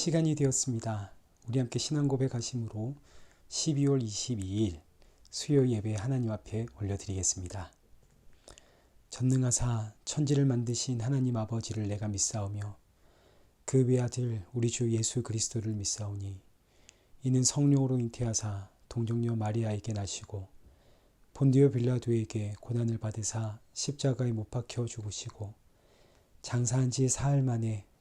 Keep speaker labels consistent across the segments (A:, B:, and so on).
A: 시간이 되었습니다. 우리 함께 신앙 고백하심으로 12월 22일 수요 예배 하나님 앞에 올려드리겠습니다. 전능하사 천지를 만드신 하나님 아버지를 내가 믿사오며 그 외아들 우리 주 예수 그리스도를 믿사오니 이는 성령으로 잉태하사 동정녀 마리아에게 나시고 본디오 빌라도에게 고난을 받으사 십자가에 못 박혀 죽으시고 장사한 지 사흘 만에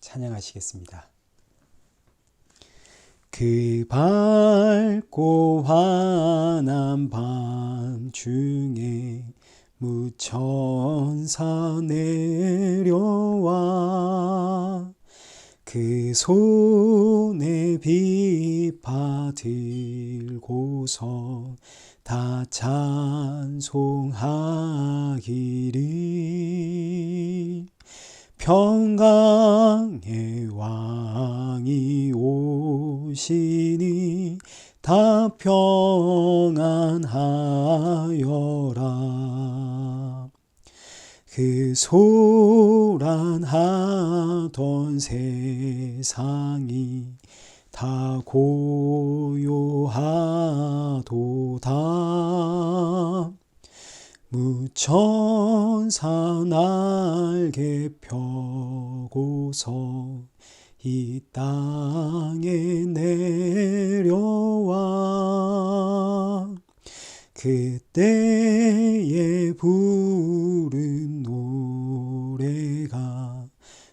A: 찬양하시겠습니다. 그 밝고 환한 밤 중에 무천사 내려와 그 손에 비파 들고서 다 찬송하기를 평강의 왕이 오시니 다 평안하여라. 그 소란하던 세상이 다 고요하도다 무천사 날개 펴고서 이 땅에 내려와 그때에 부른 노래가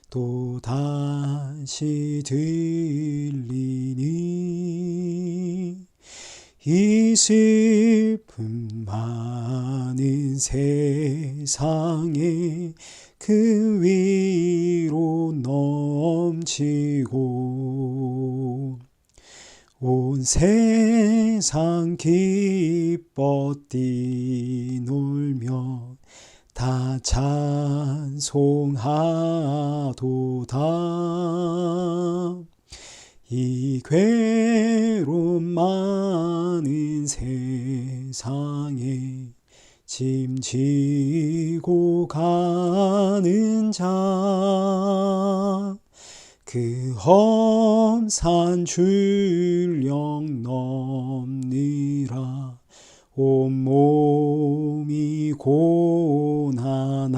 A: 또 다시 들리니 이 슬픔 많은 세상에 그 위로 넘치고 온 세상 기뻐 뛰놀며 다 찬송하도다 이 괴로움 많은 세상에 짐지고 가는 자 그 험산 줄령 넘느라 온몸이 고난아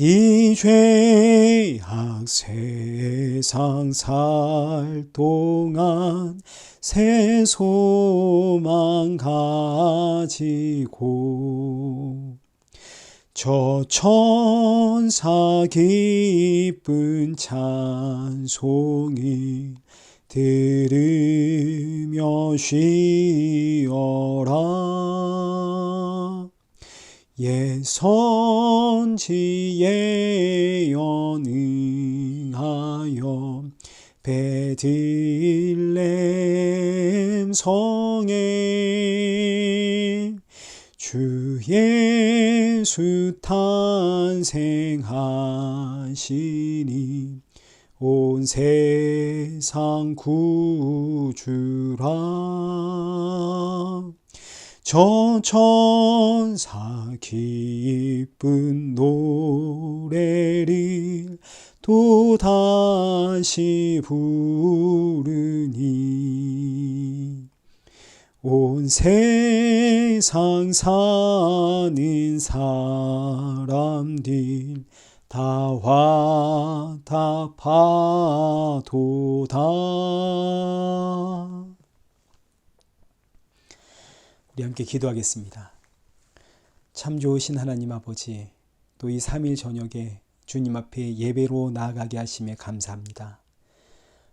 A: 이 죄악 세상 살 동안 새 소망 가지고 저 천사 기쁜 찬송이 들으며 쉬어라 예선지 예언응하여 베들렘 성에 주 예수 탄생하시니 온 세상 구주라 저 천사 기쁜 노래를 또 다시 부르니. 온 세상 사는 사람들 다 화답하도다 우리 함께 기도하겠습니다. 참 좋으신 하나님 아버지, 또 이 3일 저녁에 주님 앞에 예배로 나아가게 하심에 감사합니다.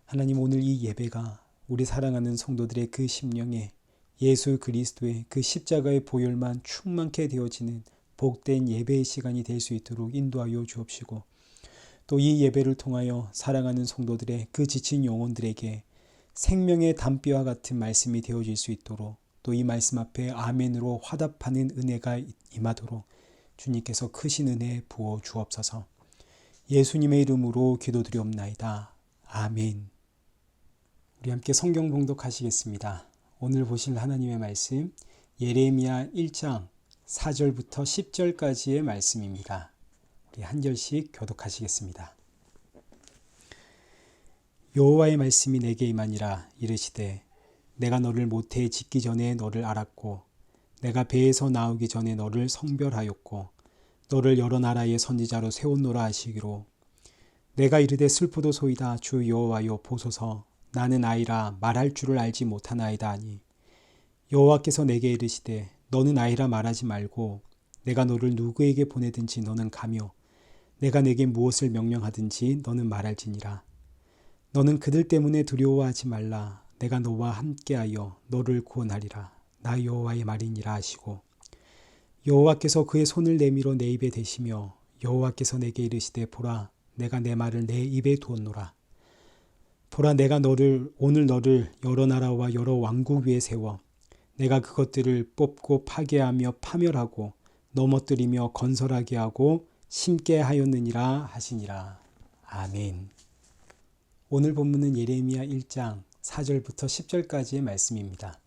A: 하나님 오늘 이 예배가 우리 사랑하는 성도들의 그 심령에 예수 그리스도의 그 십자가의 보혈만 충만케 되어지는 복된 예배의 시간이 될 수 있도록 인도하여 주옵시고 또 이 예배를 통하여 사랑하는 성도들의 그 지친 영혼들에게 생명의 담비와 같은 말씀이 되어질 수 있도록 또 이 말씀 앞에 아멘으로 화답하는 은혜가 임하도록 주님께서 크신 은혜 부어 주옵소서. 예수님의 이름으로 기도드리옵나이다. 아멘. 우리 함께 성경 봉독하시겠습니다. 오늘 보실 하나님의 말씀 예레미야 1장 4절부터 10절까지의 말씀입니다. 우리 한 절씩 교독하시겠습니다. 여호와의 말씀이 내게 임하니라 이르시되 내가 너를 모태에 짓기 전에 너를 알았고 내가 배에서 나오기 전에 너를 성별하였고 너를 여러 나라의 선지자로 세웠노라 하시기로. 내가 이르되 슬프도 소이다. 주 여호와여 보소서. 나는 아이라 말할 줄을 알지 못하나이다 하니. 여호와께서 내게 이르시되 너는 아이라 말하지 말고 내가 너를 누구에게 보내든지 너는 가며 내가 내게 무엇을 명령하든지 너는 말할지니라. 너는 그들 때문에 두려워하지 말라 내가 너와 함께하여 너를 구원하리라. 나 여호와의 말이니라 하시고 여호와께서 그의 손을 내밀어 내 입에 대시며 여호와께서 내게 이르시되 보라 내가 내 말을 내 입에 두었노라. 보라 내가 너를 오늘 너를 여러 나라와 여러 왕국 위에 세워 내가 그것들을 뽑고 파괴하며 파멸하고 넘어뜨리며 건설하게 하고 심게 하였느니라 하시니라. 아멘. 오늘 본문은 예레미야 1장 4절부터 10절까지의 말씀입니다.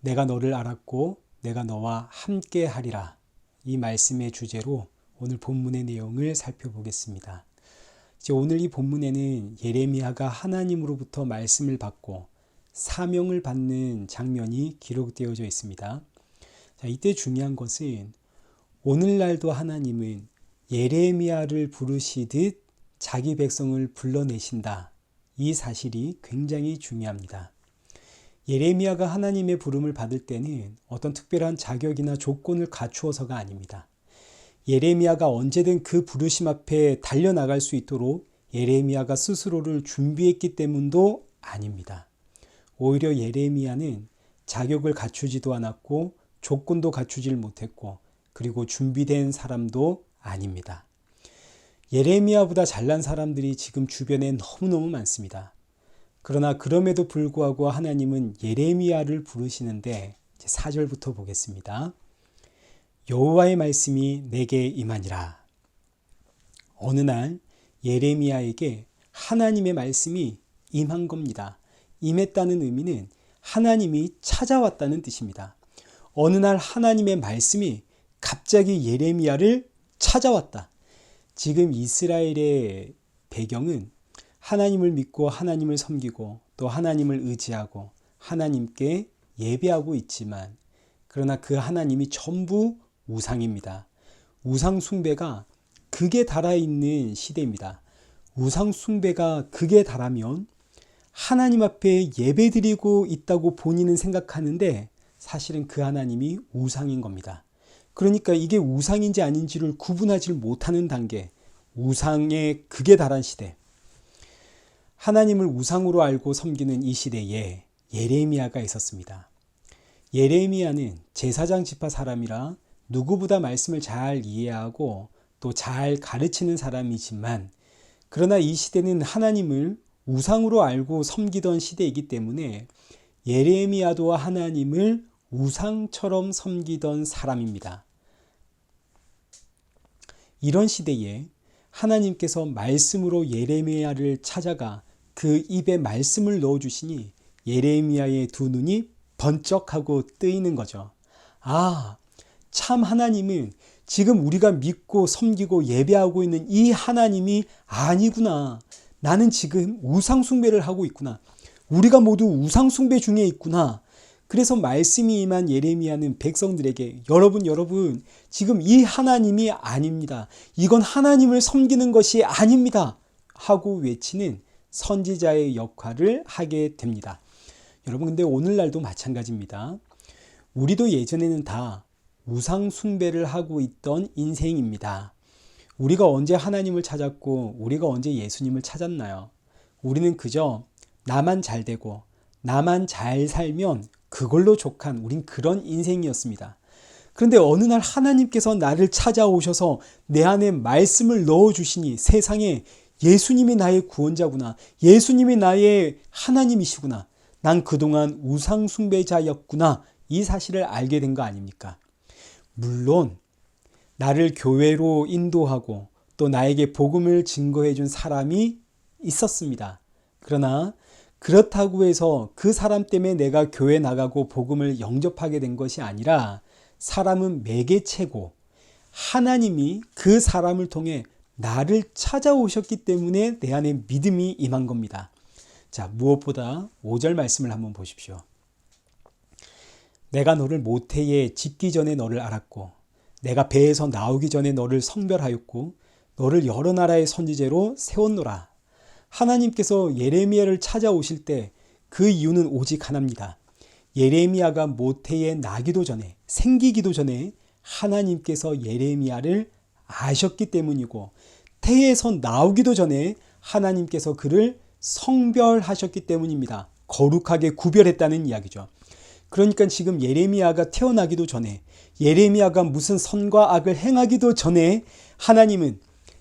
A: 내가 너를 알았고 내가 너와 함께 하리라. 이 말씀의 주제로 오늘 본문의 내용을 살펴보겠습니다. 오늘 이 본문에는 예레미야가 하나님으로부터 말씀을 받고 사명을 받는 장면이 기록되어져 있습니다. 자, 이때 중요한 것은 오늘날도 하나님은 예레미야를 부르시듯 자기 백성을 불러내신다. 이 사실이 굉장히 중요합니다. 예레미야가 하나님의 부름을 받을 때는 어떤 특별한 자격이나 조건을 갖추어서가 아닙니다. 예레미야가 언제든 그 부르심 앞에 달려나갈 수 있도록 예레미야가 스스로를 준비했기 때문도 아닙니다. 오히려 예레미야는 자격을 갖추지도 않았고 조건도 갖추질 못했고 그리고 준비된 사람도 아닙니다. 예레미야보다 잘난 사람들이 지금 주변에 너무너무 많습니다. 그러나 그럼에도 불구하고 하나님은 예레미야를 부르시는데 4절부터 보겠습니다. 여호와의 말씀이 내게 임하니라. 어느 날 예레미야에게 하나님의 말씀이 임한 겁니다. 임했다는 의미는 하나님이 찾아왔다는 뜻입니다. 어느 날 하나님의 말씀이 갑자기 예레미야를 찾아왔다. 지금 이스라엘의 배경은 하나님을 믿고 하나님을 섬기고 또 하나님을 의지하고 하나님께 예배하고 있지만 그러나 그 하나님이 전부 우상입니다. 우상 숭배가 극에 달아 있는 시대입니다. 우상 숭배가 극에 달하면 하나님 앞에 예배드리고 있다고 본인은 생각하는데 사실은 그 하나님이 우상인 겁니다. 그러니까 이게 우상인지 아닌지를 구분하지 못하는 단계, 우상의 극에 달한 시대. 하나님을 우상으로 알고 섬기는 이 시대에 예레미야가 있었습니다. 예레미야는 제사장 지파 사람이라 누구보다 말씀을 잘 이해하고 또 잘 가르치는 사람이지만 그러나 이 시대는 하나님을 우상으로 알고 섬기던 시대이기 때문에 예레미야도 하나님을 우상처럼 섬기던 사람입니다. 이런 시대에 하나님께서 말씀으로 예레미야를 찾아가 그 입에 말씀을 넣어 주시니 예레미야의 두 눈이 번쩍하고 뜨이는 거죠. 아, 참 하나님은 지금 우리가 믿고 섬기고 예배하고 있는 이 하나님이 아니구나. 나는 지금 우상숭배를 하고 있구나. 우리가 모두 우상숭배 중에 있구나. 그래서 말씀이 임한 예레미야는 백성들에게 여러분 여러분 지금 이 하나님이 아닙니다. 이건 하나님을 섬기는 것이 아닙니다. 하고 외치는 선지자의 역할을 하게 됩니다. 여러분 근데 오늘날도 마찬가지입니다. 우리도 예전에는 다 우상 숭배를 하고 있던 인생입니다. 우리가 언제 하나님을 찾았고 우리가 언제 예수님을 찾았나요? 우리는 그저 나만 잘 되고 나만 잘 살면 그걸로 족한 우린 그런 인생이었습니다. 그런데 어느 날 하나님께서 나를 찾아오셔서 내 안에 말씀을 넣어주시니 세상에 예수님이 나의 구원자구나. 예수님이 나의 하나님이시구나. 난 그동안 우상숭배자였구나. 이 사실을 알게 된 거 아닙니까? 물론, 나를 교회로 인도하고 또 나에게 복음을 증거해 준 사람이 있었습니다. 그러나 그렇다고 해서 그 사람 때문에 내가 교회 나가고 복음을 영접하게 된 것이 아니라 사람은 매개체고 하나님이 그 사람을 통해 나를 찾아오셨기 때문에 내 안에 믿음이 임한 겁니다. 자, 무엇보다 5절 말씀을 한번 보십시오. 내가 너를 모태에 짓기 전에 너를 알았고 내가 배에서 나오기 전에 너를 성별하였고 너를 여러 나라의 선지자로 세웠노라. 하나님께서 예레미야를 찾아오실 때 그 이유는 오직 하나입니다. 예레미야가 모태에 나기도 전에 생기기도 전에 하나님께서 예레미야를 아셨기 때문이고 태에서 나오기도 전에 하나님께서 그를 성별하셨기 때문입니다. 거룩하게 구별했다는 이야기죠. 그러니까 지금 예레미야가 태어나기도 전에 예레미야가 무슨 선과 악을 행하기도 전에 하나님은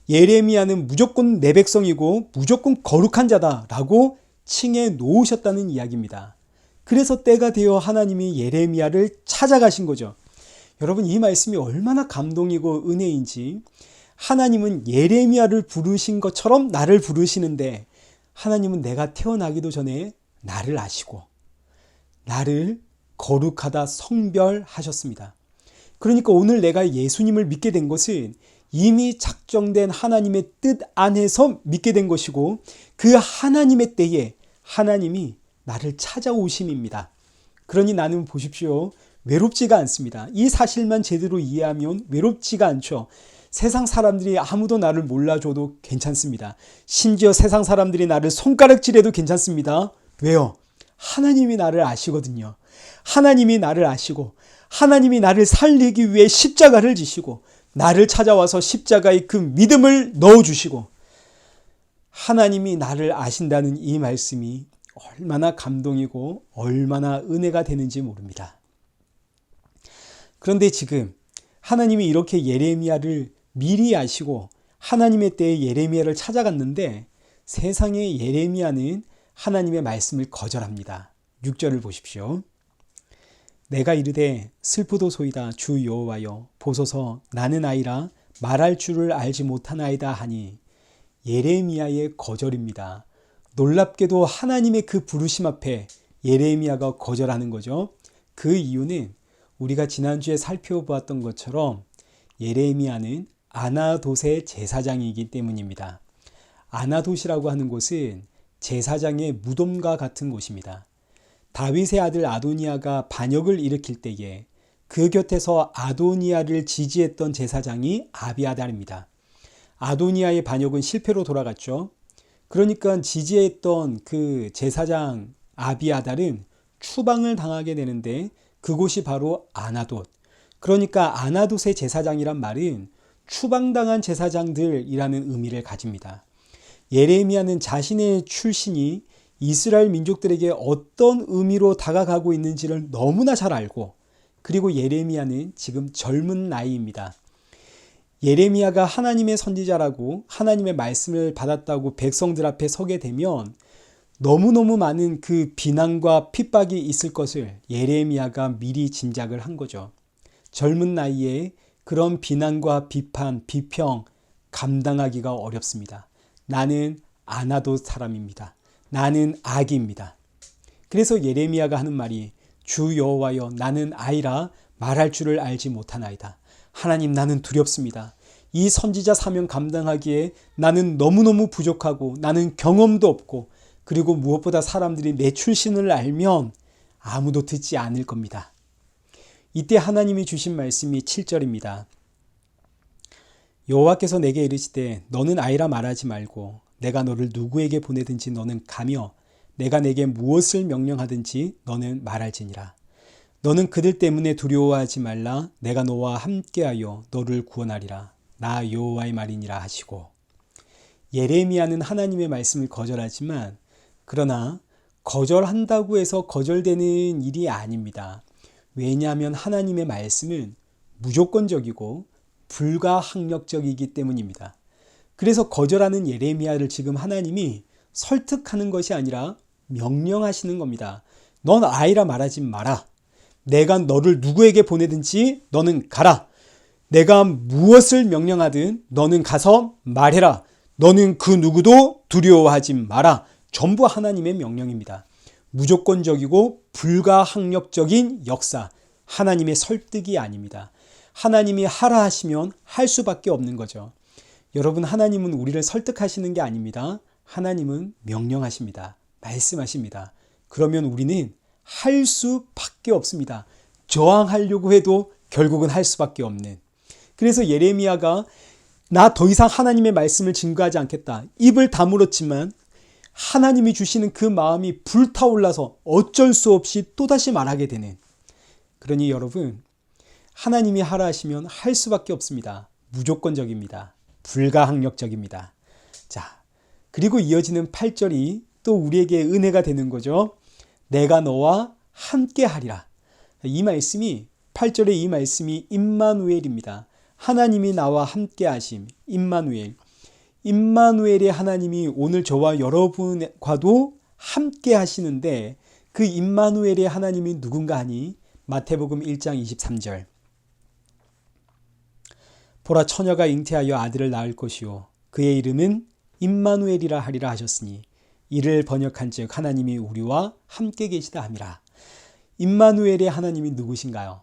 A: 예레미야는 무조건 내 백성이고 무조건 거룩한 자다라고 칭해 놓으셨다는 이야기입니다. 그래서 때가 되어 하나님이 예레미야를 찾아가신 거죠. 여러분 이 말씀이 얼마나 감동이고 은혜인지 하나님은 예레미야를 부르신 것처럼 나를 부르시는데 하나님은 내가 태어나기도 전에 나를 아시고 나를 거룩하다 성별하셨습니다. 그러니까 오늘 내가 예수님을 믿게 된 것은 이미 작정된 하나님의 뜻 안에서 믿게 된 것이고 그 하나님의 때에 하나님이 나를 찾아오심입니다. 그러니 나는 보십시오. 외롭지가 않습니다. 이 사실만 제대로 이해하면 외롭지가 않죠. 세상 사람들이 아무도 나를 몰라줘도 괜찮습니다. 심지어 세상 사람들이 나를 손가락질해도 괜찮습니다. 왜요? 하나님이 나를 아시거든요. 하나님이 나를 아시고, 하나님이 나를 살리기 위해 십자가를 지시고, 나를 찾아와서 십자가에 그 믿음을 넣어주시고, 하나님이 나를 아신다는 이 말씀이 얼마나 감동이고 얼마나 은혜가 되는지 모릅니다. 그런데 지금 하나님이 이렇게 예레미야를 미리 아시고 하나님의 때에 예레미야를 찾아갔는데 세상의 예레미야는 하나님의 말씀을 거절합니다. 6절을 보십시오. 내가 이르되 슬프도소이다 주 여호와여 보소서 나는 아이라 말할 줄을 알지 못하나이다 하니 예레미야의 거절입니다. 놀랍게도 하나님의 그 부르심 앞에 예레미야가 거절하는 거죠. 그 이유는 우리가 지난주에 살펴보았던 것처럼 예레미야는 아나돗의 제사장이기 때문입니다. 아나돗이라고 하는 곳은 제사장의 무덤과 같은 곳입니다. 다윗의 아들 아도니아가 반역을 일으킬 때에 그 곁에서 아도니아를 지지했던 제사장이 아비아달입니다. 아도니아의 반역은 실패로 돌아갔죠. 그러니까 지지했던 그 제사장 아비아달은 추방을 당하게 되는데 그곳이 바로 아나돗. 그러니까 아나돗의 제사장이란 말은 추방당한 제사장들이라는 의미를 가집니다. 예레미야는 자신의 출신이 이스라엘 민족들에게 어떤 의미로 다가가고 있는지를 너무나 잘 알고 그리고 예레미야는 지금 젊은 나이입니다. 예레미야가 하나님의 선지자라고 하나님의 말씀을 받았다고 백성들 앞에 서게 되면 너무너무 많은 그 비난과 핍박이 있을 것을 예레미야가 미리 짐작을 한 거죠. 젊은 나이에 그런 비난과 비판, 비평 감당하기가 어렵습니다. 나는 아나도 사람입니다. 나는 악입니다. 그래서 예레미야가 하는 말이 주 여호와여 나는 아이라 말할 줄을 알지 못하나이다. 하나님 나는 두렵습니다. 이 선지자 사명 감당하기에 나는 너무너무 부족하고 나는 경험도 없고 그리고 무엇보다 사람들이 내 출신을 알면 아무도 듣지 않을 겁니다. 이때 하나님이 주신 말씀이 7절입니다. 여호와께서 내게 이르시되 너는 아이라 말하지 말고 내가 너를 누구에게 보내든지 너는 가며 내가 내게 무엇을 명령하든지 너는 말할지니라. 너는 그들 때문에 두려워하지 말라. 내가 너와 함께하여 너를 구원하리라. 나 여호와의 말이니라 하시고 예레미야는 하나님의 말씀을 거절하지만 그러나 거절한다고 해서 거절되는 일이 아닙니다. 왜냐하면 하나님의 말씀은 무조건적이고 불가항력적이기 때문입니다. 그래서 거절하는 예레미야를 지금 하나님이 설득하는 것이 아니라 명령하시는 겁니다. 넌 아이라 말하지 마라. 내가 너를 누구에게 보내든지 너는 가라. 내가 무엇을 명령하든 너는 가서 말해라. 너는 그 누구도 두려워하지 마라. 전부 하나님의 명령입니다. 무조건적이고 불가항력적인 역사. 하나님의 설득이 아닙니다. 하나님이 하라 하시면 할 수밖에 없는 거죠. 여러분, 하나님은 우리를 설득하시는 게 아닙니다. 하나님은 명령하십니다. 말씀하십니다. 그러면 우리는 할 수밖에 없습니다. 저항하려고 해도 결국은 할 수밖에 없는. 그래서 예레미야가 나 더 이상 하나님의 말씀을 증거하지 않겠다. 입을 다물었지만 하나님이 주시는 그 마음이 불타올라서 어쩔 수 없이 또다시 말하게 되는. 그러니 여러분, 하나님이 하라 하시면 할 수밖에 없습니다. 무조건적입니다. 불가항력적입니다. 자, 그리고 이어지는 8절이 또 우리에게 은혜가 되는 거죠. 내가 너와 함께 하리라. 이 말씀이 8절의 이 말씀이 임마누엘입니다. 하나님이 나와 함께 하심. 임마누엘. 임마누엘의 하나님이 오늘 저와 여러분과도 함께 하시는데 그 임마누엘의 하나님이 누군가 하니 마태복음 1장 23절. 보라 처녀가 잉태하여 아들을 낳을 것이요 그의 이름은 임마누엘이라 하리라 하셨으니 이를 번역한즉 하나님이 우리와 함께 계시다 함이라. 임마누엘의 하나님이 누구신가요?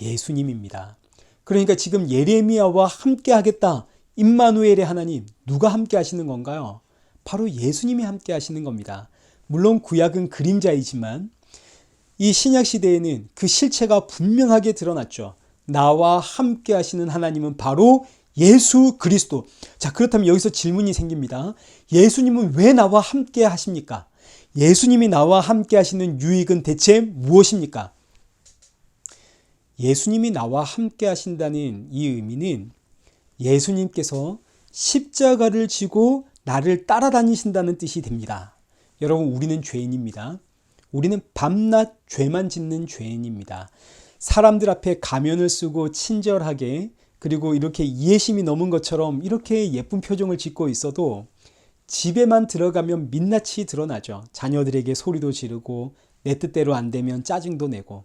A: 예수님입니다. 그러니까 지금 예레미야와 함께 하겠다. 임마누엘의 하나님 누가 함께 하시는 건가요? 바로 예수님이 함께 하시는 겁니다. 물론 구약은 그림자이지만 이 신약 시대에는 그 실체가 분명하게 드러났죠. 나와 함께 하시는 하나님은 바로 예수 그리스도. 자, 그렇다면 여기서 질문이 생깁니다. 예수님은 왜 나와 함께 하십니까? 예수님이 나와 함께 하시는 유익은 대체 무엇입니까? 예수님이 나와 함께 하신다는 이 의미는 예수님께서 십자가를 지고 나를 따라다니신다는 뜻이 됩니다. 여러분, 우리는 죄인입니다. 우리는 밤낮 죄만 짓는 죄인입니다. 사람들 앞에 가면을 쓰고 친절하게 그리고 이렇게 이해심이 넘은 것처럼 이렇게 예쁜 표정을 짓고 있어도 집에만 들어가면 민낯이 드러나죠. 자녀들에게 소리도 지르고 내 뜻대로 안 되면 짜증도 내고.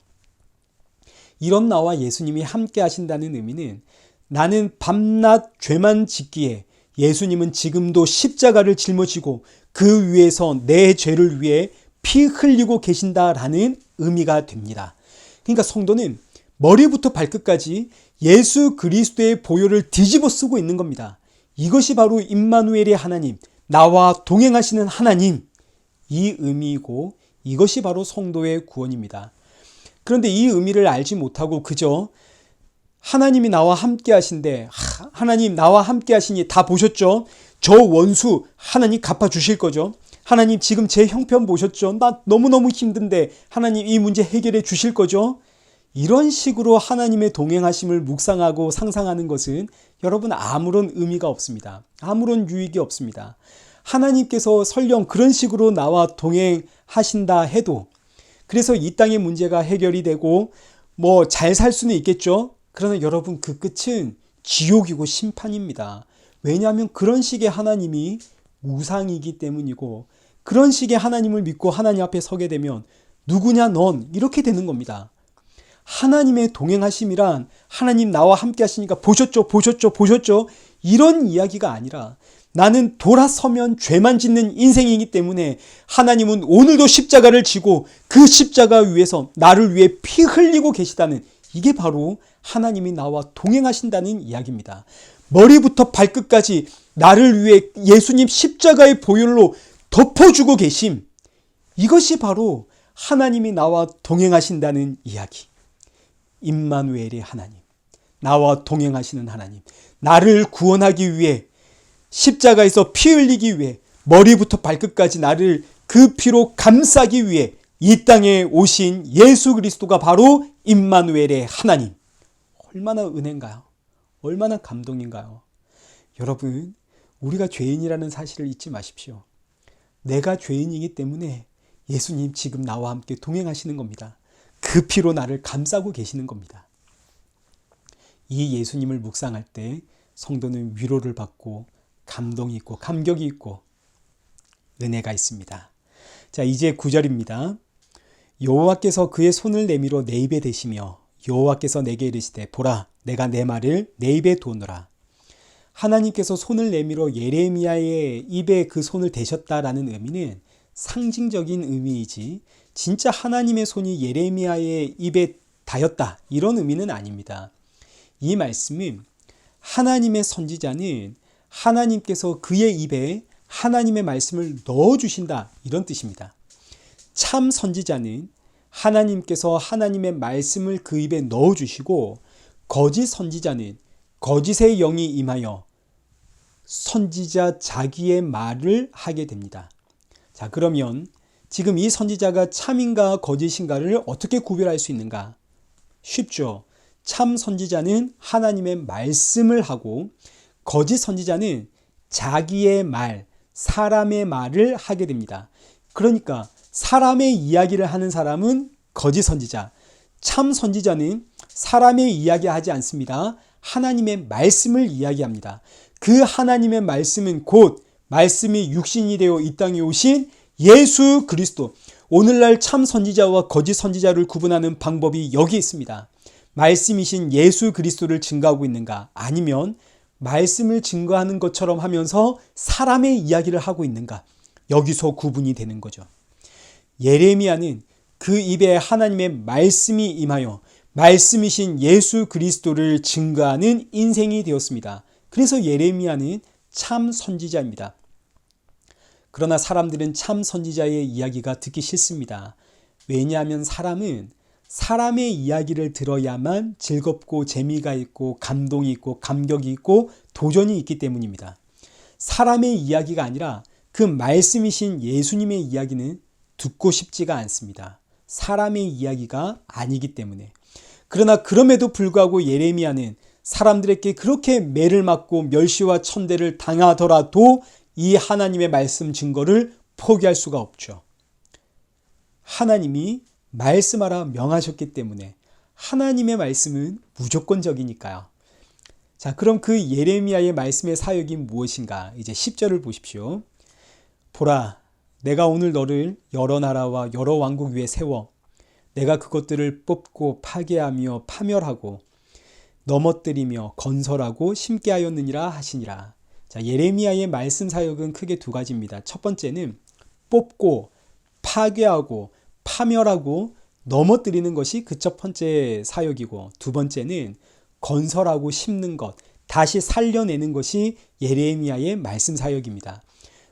A: 이런 나와 예수님이 함께 하신다는 의미는 나는 밤낮 죄만 짓기에 예수님은 지금도 십자가를 짊어지고 그 위에서 내 죄를 위해 피 흘리고 계신다라는 의미가 됩니다. 그러니까 성도는 머리부터 발끝까지 예수 그리스도의 보혈을 뒤집어 쓰고 있는 겁니다. 이것이 바로 임마누엘의 하나님, 나와 동행하시는 하나님 이 의미이고 이것이 바로 성도의 구원입니다. 그런데 이 의미를 알지 못하고 그저 하나님이 나와 함께 하신데 하나님 나와 함께 하시니 다 보셨죠? 저 원수 하나님 갚아 주실 거죠. 하나님 지금 제 형편 보셨죠? 나 너무너무 힘든데 하나님 이 문제 해결해 주실 거죠? 이런 식으로 하나님의 동행하심을 묵상하고 상상하는 것은 여러분 아무런 의미가 없습니다. 아무런 유익이 없습니다. 하나님께서 설령 그런 식으로 나와 동행하신다 해도 그래서 이 땅의 문제가 해결이 되고 뭐 잘 살 수는 있겠죠. 그러나 여러분 그 끝은 지옥이고 심판입니다. 왜냐하면 그런 식의 하나님이 우상이기 때문이고 그런 식의 하나님을 믿고 하나님 앞에 서게 되면 누구냐 넌 이렇게 되는 겁니다. 하나님의 동행하심이란 하나님 나와 함께 하시니까 보셨죠 보셨죠 보셨죠 이런 이야기가 아니라 나는 돌아서면 죄만 짓는 인생이기 때문에 하나님은 오늘도 십자가를 지고 그 십자가 위에서 나를 위해 피 흘리고 계시다는 이게 바로 하나님이 나와 동행하신다는 이야기입니다. 머리부터 발끝까지 나를 위해 예수님 십자가의 보혈로 덮어주고 계심. 이것이 바로 하나님이 나와 동행하신다는 이야기. 임마누엘의 하나님. 나와 동행하시는 하나님. 나를 구원하기 위해 십자가에서 피 흘리기 위해 머리부터 발끝까지 나를 그 피로 감싸기 위해 이 땅에 오신 예수 그리스도가 바로 임마누엘의 하나님. 얼마나 은혜인가요? 얼마나 감동인가요? 여러분, 우리가 죄인이라는 사실을 잊지 마십시오. 내가 죄인이기 때문에 예수님 지금 나와 함께 동행하시는 겁니다. 그 피로 나를 감싸고 계시는 겁니다. 이 예수님을 묵상할 때 성도는 위로를 받고 감동이 있고 감격이 있고 은혜가 있습니다. 자, 이제 9절입니다. 여호와께서 그의 손을 내밀어 내 입에 대시며 여호와께서 내게 이르시되 보라 내가 내 말을 내 입에 두노라 하나님께서 손을 내밀어 예레미야의 입에 그 손을 대셨다라는 의미는 상징적인 의미이지 진짜 하나님의 손이 예레미야의 입에 닿였다 이런 의미는 아닙니다. 이 말씀은 하나님의 선지자는 하나님께서 그의 입에 하나님의 말씀을 넣어 주신다 이런 뜻입니다. 참 선지자는 하나님께서 하나님의 말씀을 그 입에 넣어 주시고 거짓 선지자는 거짓의 영이 임하여 선지자 자기의 말을 하게 됩니다. 자, 그러면 지금 이 선지자가 참인가 거짓인가를 어떻게 구별할 수 있는가? 쉽죠. 참 선지자는 하나님의 말씀을 하고 거짓 선지자는 자기의 말, 사람의 말을 하게 됩니다. 그러니까 사람의 이야기를 하는 사람은 거짓 선지자, 참 선지자는 사람의 이야기 하지 않습니다. 하나님의 말씀을 이야기합니다. 그 하나님의 말씀은 곧 말씀이 육신이 되어 이 땅에 오신 예수 그리스도. 오늘날 참 선지자와 거짓 선지자를 구분하는 방법이 여기 있습니다. 말씀이신 예수 그리스도를 증거하고 있는가? 아니면 말씀을 증거하는 것처럼 하면서 사람의 이야기를 하고 있는가? 여기서 구분이 되는 거죠. 예레미야는 그 입에 하나님의 말씀이 임하여 말씀이신 예수 그리스도를 증거하는 인생이 되었습니다. 그래서 예레미야는 참 선지자입니다. 그러나 사람들은 참 선지자의 이야기가 듣기 싫습니다. 왜냐하면 사람은 사람의 이야기를 들어야만 즐겁고 재미가 있고 감동이 있고 감격이 있고 도전이 있기 때문입니다. 사람의 이야기가 아니라 그 말씀이신 예수님의 이야기는 듣고 싶지가 않습니다. 사람의 이야기가 아니기 때문에. 그러나 그럼에도 불구하고 예레미야는 사람들에게 그렇게 매를 맞고 멸시와 천대를 당하더라도 이 하나님의 말씀 증거를 포기할 수가 없죠. 하나님이 말씀하라 명하셨기 때문에 하나님의 말씀은 무조건적이니까요. 자, 그럼 그 예레미야의 말씀의 사역이 무엇인가? 이제 10절을 보십시오. 보라, 내가 오늘 너를 여러 나라와 여러 왕국 위에 세워 내가 그것들을 뽑고 파괴하며 파멸하고 넘어뜨리며 건설하고 심게 하였느니라 하시니라. 자, 예레미야의 말씀 사역은 크게 두 가지입니다. 첫 번째는 뽑고 파괴하고 파멸하고 넘어뜨리는 것이 그 첫 번째 사역이고 두 번째는 건설하고 심는 것, 다시 살려내는 것이 예레미야의 말씀 사역입니다.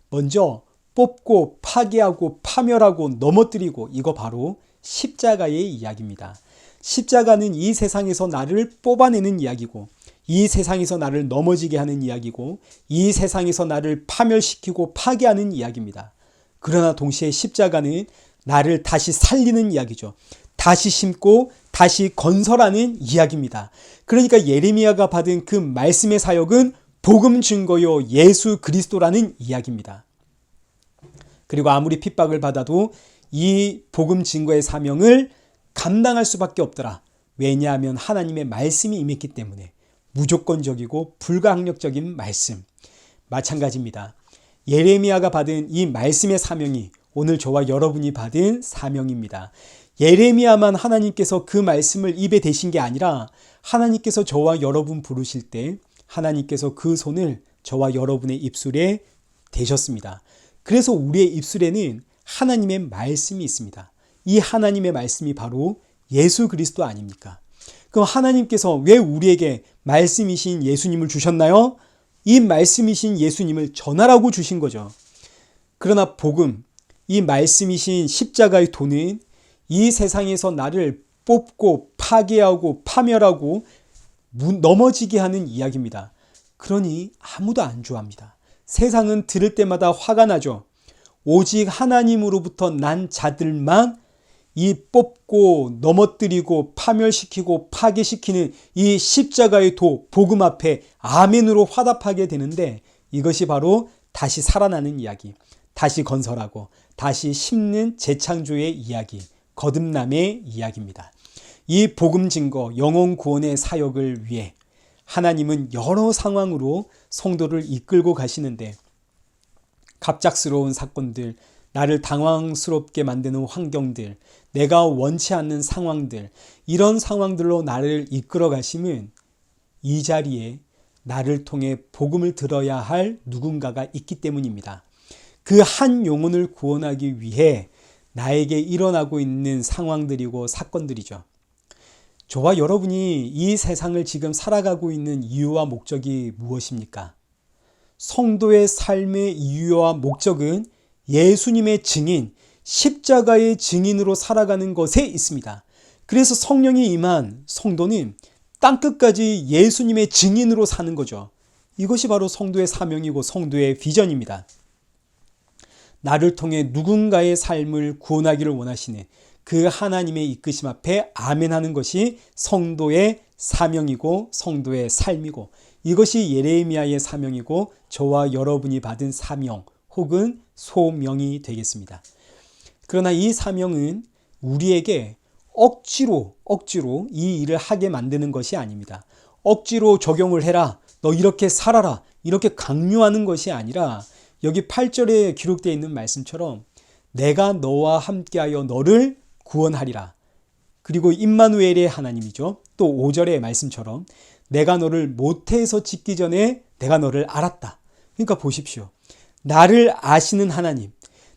A: 먼저 뽑고 파괴하고 파멸하고 넘어뜨리고 이거 바로 십자가의 이야기입니다. 십자가는 이 세상에서 나를 뽑아내는 이야기고 이 세상에서 나를 넘어지게 하는 이야기고 이 세상에서 나를 파멸시키고 파괴하는 이야기입니다. 그러나 동시에 십자가는 나를 다시 살리는 이야기죠. 다시 심고 다시 건설하는 이야기입니다. 그러니까 예레미야가 받은 그 말씀의 사역은 복음 증거요 예수 그리스도라는 이야기입니다. 그리고 아무리 핍박을 받아도 이 복음 증거의 사명을 감당할 수밖에 없더라. 왜냐하면 하나님의 말씀이 임했기 때문에 무조건적이고 불가항력적인 말씀. 마찬가지입니다. 예레미야가 받은 이 말씀의 사명이 오늘 저와 여러분이 받은 사명입니다. 예레미야만 하나님께서 그 말씀을 입에 대신 게 아니라 하나님께서 저와 여러분 부르실 때 하나님께서 그 손을 저와 여러분의 입술에 대셨습니다. 그래서 우리의 입술에는 하나님의 말씀이 있습니다. 이 하나님의 말씀이 바로 예수 그리스도 아닙니까? 그럼 하나님께서 왜 우리에게 말씀이신 예수님을 주셨나요? 이 말씀이신 예수님을 전하라고 주신 거죠. 그러나 복음, 이 말씀이신 십자가의 도는 이 세상에서 나를 뽑고 파괴하고 파멸하고 넘어지게 하는 이야기입니다. 그러니 아무도 안 좋아합니다. 세상은 들을 때마다 화가 나죠. 오직 하나님으로부터 난 자들만 이 뽑고 넘어뜨리고 파멸시키고 파괴시키는 이 십자가의 도 복음 앞에 아멘으로 화답하게 되는데 이것이 바로 다시 살아나는 이야기, 다시 건설하고 다시 심는 재창조의 이야기, 거듭남의 이야기입니다. 이 복음 증거 영혼 구원의 사역을 위해 하나님은 여러 상황으로 성도를 이끌고 가시는데 갑작스러운 사건들, 나를 당황스럽게 만드는 환경들, 내가 원치 않는 상황들, 이런 상황들로 나를 이끌어 가심은 이 자리에 나를 통해 복음을 들어야 할 누군가가 있기 때문입니다. 그 한 영혼을 구원하기 위해 나에게 일어나고 있는 상황들이고 사건들이죠. 저와 여러분이 이 세상을 지금 살아가고 있는 이유와 목적이 무엇입니까? 성도의 삶의 이유와 목적은 예수님의 증인, 십자가의 증인으로 살아가는 것에 있습니다. 그래서 성령이 임한 성도는 땅끝까지 예수님의 증인으로 사는 거죠. 이것이 바로 성도의 사명이고 성도의 비전입니다. 나를 통해 누군가의 삶을 구원하기를 원하시는 그 하나님의 이끄심 앞에 아멘 하는 것이 성도의 사명이고 성도의 삶이고 이것이 예레미야의 사명이고 저와 여러분이 받은 사명 혹은 소명이 되겠습니다. 그러나 이 사명은 우리에게 억지로 억지로 이 일을 하게 만드는 것이 아닙니다. 억지로 적용을 해라. 너 이렇게 살아라. 이렇게 강요하는 것이 아니라 여기 8절에 기록되어 있는 말씀처럼 내가 너와 함께하여 너를 구원하리라. 그리고 임마누엘의 하나님이죠. 또 5절의 말씀처럼 내가 너를 모태에서 짓기 전에 내가 너를 알았다. 그러니까 보십시오. 나를 아시는 하나님,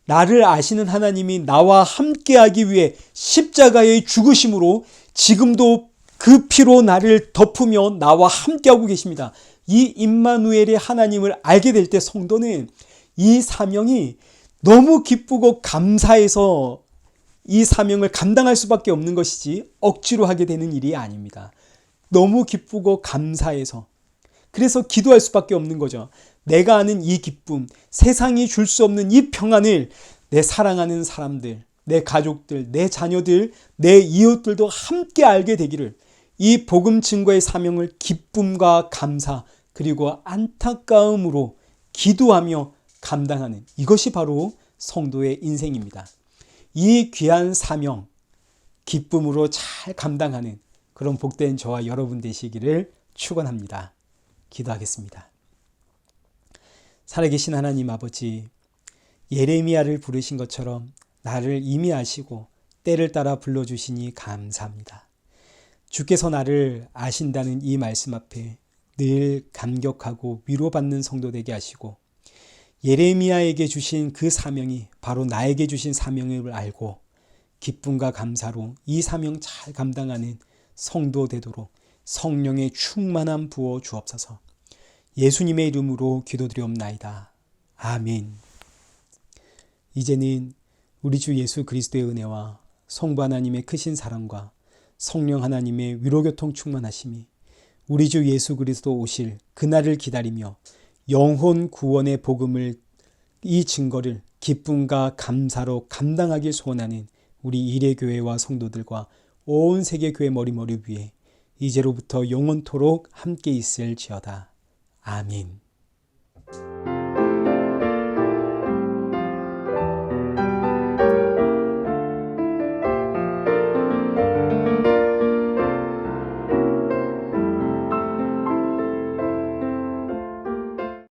A: 나를 아시는 하나님이 나와 함께하기 위해 십자가의 죽으심으로 지금도 그 피로 나를 덮으며 나와 함께하고 계십니다. 이 임마누엘의 하나님을 알게 될 때 성도는 이 사명이 너무 기쁘고 감사해서 이 사명을 감당할 수밖에 없는 것이지 억지로 하게 되는 일이 아닙니다. 너무 기쁘고 감사해서 그래서 기도할 수밖에 없는 거죠. 내가 아는 이 기쁨, 세상이 줄 수 없는 이 평안을 내 사랑하는 사람들, 내 가족들, 내 자녀들, 내 이웃들도 함께 알게 되기를 이 복음 증거의 사명을 기쁨과 감사 그리고 안타까움으로 기도하며 감당하는 이것이 바로 성도의 인생입니다. 이 귀한 사명, 기쁨으로 잘 감당하는 그런 복된 저와 여러분 되시기를 축원합니다. 기도하겠습니다. 살아계신 하나님 아버지, 예레미야를 부르신 것처럼 나를 이미 아시고 때를 따라 불러주시니 감사합니다. 주께서 나를 아신다는 이 말씀 앞에 늘 감격하고 위로받는 성도 되게 하시고 예레미야에게 주신 그 사명이 바로 나에게 주신 사명을 알고 기쁨과 감사로 이 사명 잘 감당하는 성도 되도록 성령의 충만함 부어 주옵소서. 예수님의 이름으로 기도드리옵나이다. 아멘. 이제는 우리 주 예수 그리스도의 은혜와 성부 하나님의 크신 사랑과 성령 하나님의 위로교통 충만하심이 우리 주 예수 그리스도 오실 그날을 기다리며 영혼 구원의 복음을 이 증거를 기쁨과 감사로 감당하길 소원하는 우리 이레교회와 성도들과 온 세계 교회 머리머리 위에 이제로부터 영원토록 함께 있을지어다. 아멘.